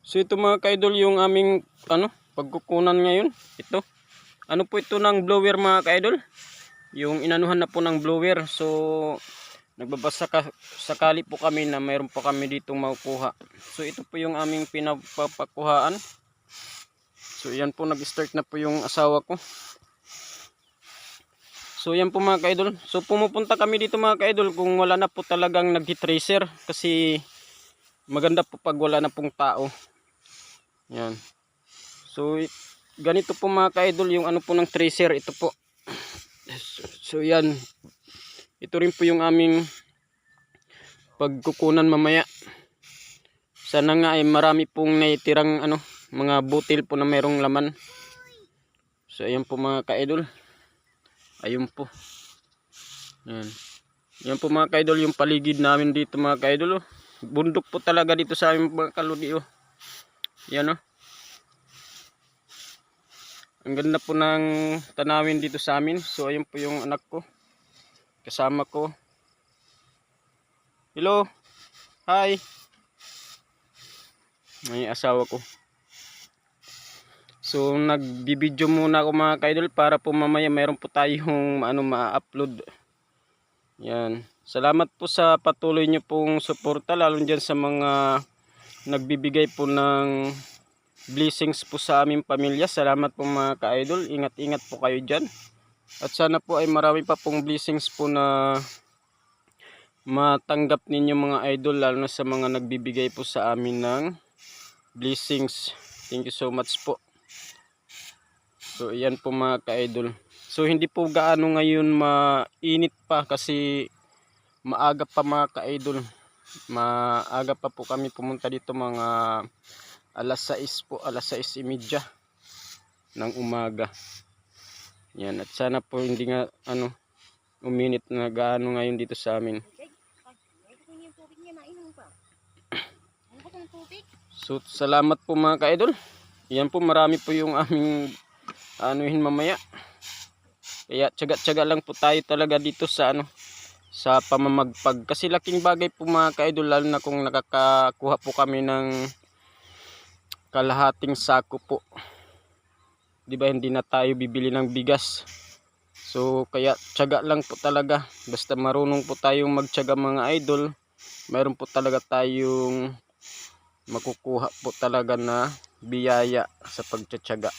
So ito mga kaidol yung aming ano, pagkukunan ngayon. Ito. Ano po ito ng blower mga kaidol? Yung inanuhan na po ng blower. So nagbabasa ka, sakali po kami na mayroon pa kami ditong makukuha. So ito po yung aming pinapapakuhaan. So yan po nag-start na po yung asawa ko. So yan po mga kaidol. So pumupunta kami dito mga kaidol kung wala na po talagang nag-tracer kasi maganda po pag wala na pong tao. Yan. So ganito po mga kaidol yung ano po ng tracer ito po. So, yan. Ito rin po yung aming pagkukunan mamaya. Sana nga ay marami pong naitirang ano, mga butil po na merong laman. So ayan po mga kaidol. Ayun po. Yan. Yan po mga kaidol yung paligid namin dito mga kaidol. Oh. Bundok po talaga dito sa aming mga kaludi. Oh. Yan oh. Ang ganda po ng tanawin dito sa amin. So ayun po yung anak ko. Kasama ko. Hello. Hi. May asawa ko. So nagbibideo muna ako mga kaidol para po mamaya mayroon po tayong ano ma-upload. Yan. Salamat po sa patuloy niyo pong suporta lalo dyan sa mga nagbibigay po ng blessings po sa aming pamilya. Salamat po mga ka-idol. Ingat-ingat po kayo dyan. At sana po ay marami pa pong blessings po na matanggap ninyo mga idol lalo na sa mga nagbibigay po sa amin ng blessings. Thank you so much po. So yan po mga ka-idol. So hindi po gaano ngayon mainit pa kasi maaga pa mga ka-idol. Maaga pa po kami pumunta dito mga alas 6 po, alas 6.30 ng umaga. Yan at sana po hindi nga ano uminit na gaano ngayon dito sa amin. So salamat po mga ka-idol. Yan po marami po yung aming anuhin mamaya. Kaya tiyaga-tiyaga lang po tayo talaga dito sa ano sa pamamagpag kasi laking bagay po mga ka-idol lalo na kung nakakakuha po kami ng kalahating sako po. 'Di ba hindi na tayo bibili ng bigas. So kaya tiyaga lang po talaga. Basta marunong po tayong magtiyaga mga idol, mayroon po talaga tayong makukuha po talaga na biyaya sa pagtsatsaga.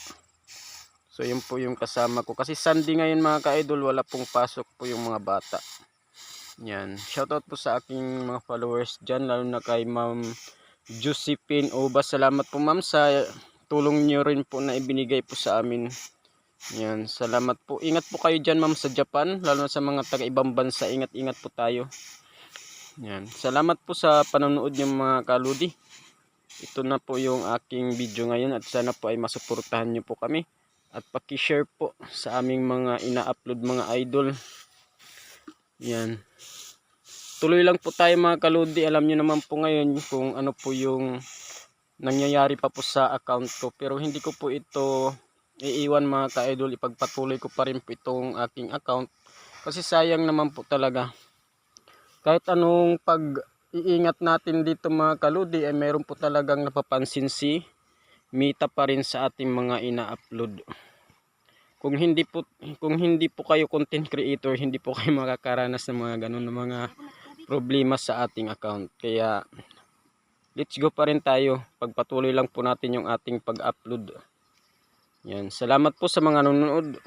So yun po yung kasama ko. Kasi Sunday ngayon mga ka-idol, wala pong pasok po yung mga bata. Yan. Shoutout po sa aking mga followers dyan, lalo na kay Ma'am Josephine Oba. Salamat po ma'am sa tulong nyo rin po na ibinigay po sa amin. Yan. Salamat po. Ingat po kayo dyan ma'am sa Japan, lalo na sa mga taga ibang bansa. Ingat-ingat po tayo. Yan. Salamat po sa panonood nyo mga kaludi ito na po yung aking video ngayon at sana po ay masuportahan nyo po kami at paki-share po sa aming mga ina-upload mga idol yan. Tuloy lang po tayo mga kaludi. Alam nyo naman po ngayon kung ano po yung nangyayari pa po sa account ko. Pero hindi ko po ito iiwan mga ka-idol. Ipagpatuloy ko pa rin po itong aking account. Kasi sayang naman po talaga. Kahit anong pag iingat natin dito mga kaludi ay meron po talagang napapansin si Mita pa rin sa ating mga ina-upload. Kung hindi po kung hindi po kayo content creator, hindi po kayo makakaranas ng mga ganun na mga problema sa ating account. Kaya let's go pa rin tayo. Pagpatuloy lang po natin yung ating pag-upload. Yan, salamat po sa mga nanonood.